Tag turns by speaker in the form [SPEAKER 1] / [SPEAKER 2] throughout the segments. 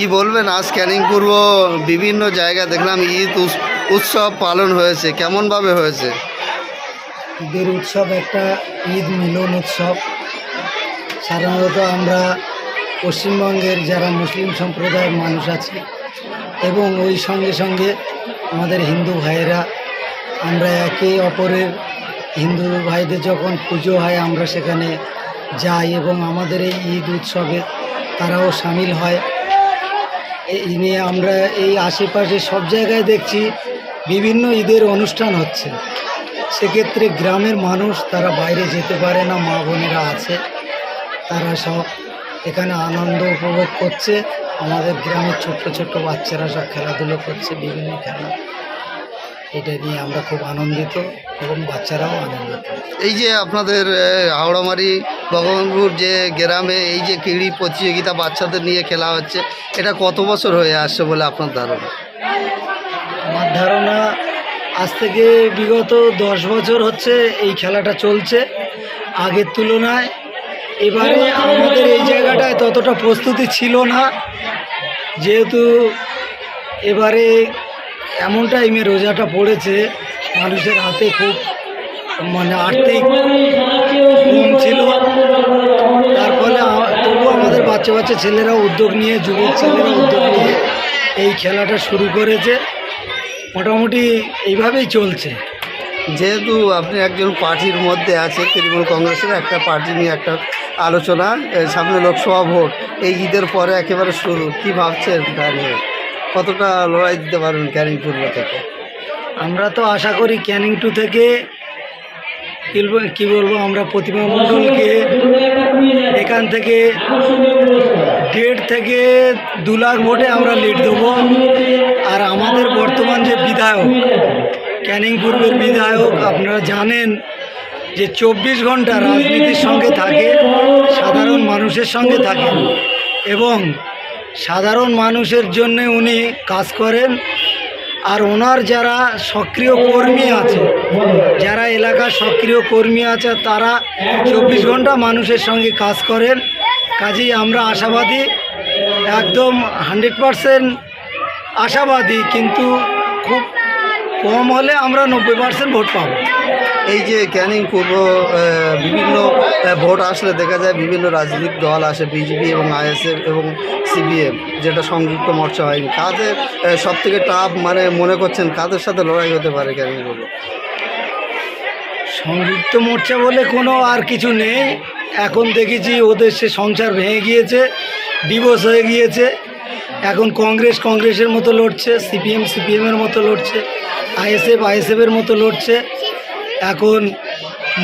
[SPEAKER 1] কি বলবেন? আজ ক্যানিং পূর্ব বিভিন্ন জায়গা দেখলাম, ঈদ উৎসব পালন হয়েছে। কেমনভাবে হয়েছে?
[SPEAKER 2] ঈদের উৎসব একটা ঈদ মিলন উৎসব। সাধারণত আমরা পশ্চিমবঙ্গের যারা মুসলিম সম্প্রদায়ের মানুষ আছি এবং ওই সঙ্গে সঙ্গে আমাদের হিন্দু ভাইয়েরা, আমরা একে অপরের হিন্দু ভাইদের যখন পুজো হয়, আমরা সেখানে যাই এবং আমাদের এই ঈদ উৎসবে তারাও সামিল হয়। এই নিয়ে আমরা এই আশেপাশে সব জায়গায় দেখছি বিভিন্ন ঈদের অনুষ্ঠান হচ্ছে। সেক্ষেত্রে গ্রামের মানুষ তারা বাইরে যেতে পারে না, মা বোনেরা আছে। তারা সব এখানে আনন্দ উপভোগ করছে। আমাদের গ্রামের ছোট্ট ছোট্ট বাচ্চারা সব খেলাধুলো করছে, বিভিন্ন খেলা। এটা নিয়ে আমরা খুব আনন্দিত এবং বাচ্চারাও আনন্দিত।
[SPEAKER 1] এই যে আপনাদের হাওড়ামারি ভগবানপুর যে গ্রামে এই যে কিড়ি প্রতিযোগিতা বাচ্চাদের নিয়ে খেলা হচ্ছে এটা কত বছর হয়ে আসছে বলে আপনার ধারণা?
[SPEAKER 2] আমার ধারণা আজ থেকে বিগত দশ বছর হচ্ছে এই খেলাটা চলছে। আগের তুলনায় এবারে আমাদের এই জায়গাটায় ততটা প্রস্তুতি ছিল না। যেহেতু এবারে এমন টাইমে রোজাটা পড়েছে, মানুষের হাতে খুব মানে আর্থিক কম ছিল। তার ফলে তবুও আমাদের বাচ্চা বাচ্চা ছেলেরা উদ্যোগ নিয়ে, যুবক ছেলেরা উদ্যোগ নিয়ে এই খেলাটা শুরু করেছে। মোটামুটি এইভাবেই চলছে।
[SPEAKER 1] যেহেতু আপনি একজন পার্টির মধ্যে আছে, তৃণমূল কংগ্রেসের একটা পার্টি নিয়ে একটা আলোচনা সামনে লোকসভা ভোট, এই ঈদের পরে একেবারে শুরু, কী ভাবছেন তা নিয়ে কতটা লড়াই দিতে পারবেন ক্যানিং পূর্ব থেকে?
[SPEAKER 2] আমরা তো আশা করি ক্যানিং টু থেকে কি বলবো- আমরা প্রতিমা মণ্ডলকে এখান থেকে দেড় থেকে দু লাখ ভোটে আমরা লিড দেবো। আর আমাদের বর্তমান যে বিধায়ক, ক্যানিং পূর্বের বিধায়ক, আপনারা জানেন যে চব্বিশ ঘণ্টা রাজনীতির সঙ্গে থাকে, সাধারণ মানুষের সঙ্গে থাকেন এবং সাধারণ মানুষের জন্য উনি কাজ করেন আর ওনার যারা সক্রিয় কর্মী আছে, যারা এলাকার সক্রিয় কর্মী আছে, তারা চব্বিশ ঘণ্টা মানুষের সঙ্গে কাজ করেন। কাজেই আমরা আশাবাদী, একদম হান্ড্রেড পারসেন্ট আশাবাদী, কিন্তু খুব কম হলে আমরা নব্বই পার্সেন্ট ভোট পাবো।
[SPEAKER 1] এই যে ক্যানিং পূর্ব বিভিন্ন ভোট আসলে দেখা যায় বিভিন্ন রাজনৈতিক দল আসে, বিজেপি এবং আইএসএফ এবং সিপিএম, যেটা সংযুক্ত মোর্চা হয়নি কাদের সব থেকে টাফ মানে মনে করছেন কাদের সাথে লড়াই হতে পারে ক্যানিং পূর্ব?
[SPEAKER 2] সংযুক্ত মোর্চা বলে কোনো আর কিছু নেই। এখন দেখেছি ওদের সে সংসার ভেঙে গিয়েছে ডিভোর্স হয়ে গিয়েছে। এখন কংগ্রেস কংগ্রেসের মতো লড়ছে, সিপিএম সিপিএমের মতো লড়ছে, আইএসএফ আইএসএফের মতো লড়ছে। এখন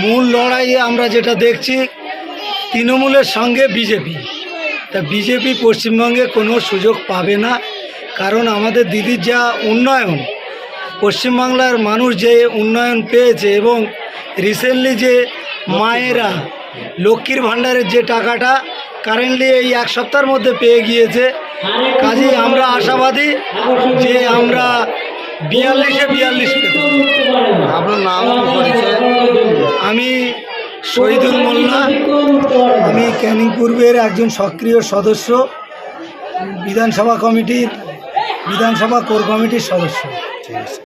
[SPEAKER 2] মূল লড়াইয়ে আমরা যেটা দেখছি, তৃণমূলের সঙ্গে বিজেপি। তা বিজেপি পশ্চিমবঙ্গে কোনো সুযোগ পাবে না, কারণ আমাদের দিদির যা উন্নয়ন, পশ্চিমবাংলার মানুষ যে উন্নয়ন পেয়েছে এবং রিসেন্টলি যে মায়েরা লক্ষ্মীর ভাণ্ডারের যে টাকাটা কারেন্টলি এই এক সপ্তাহের মধ্যে পেয়ে গিয়েছে, কাজেই আমরা আশাবাদী যে আমরা বিয়াল্লিশে বিয়াল্লিশ
[SPEAKER 1] আপনার নাম
[SPEAKER 2] আমি শহীদুল মোল্লা। আমি ক্যানিং পূর্বের একজন সক্রিয় সদস্য, বিধানসভা কমিটির, বিধানসভা কোর কমিটির সদস্য।
[SPEAKER 1] ঠিক আছে।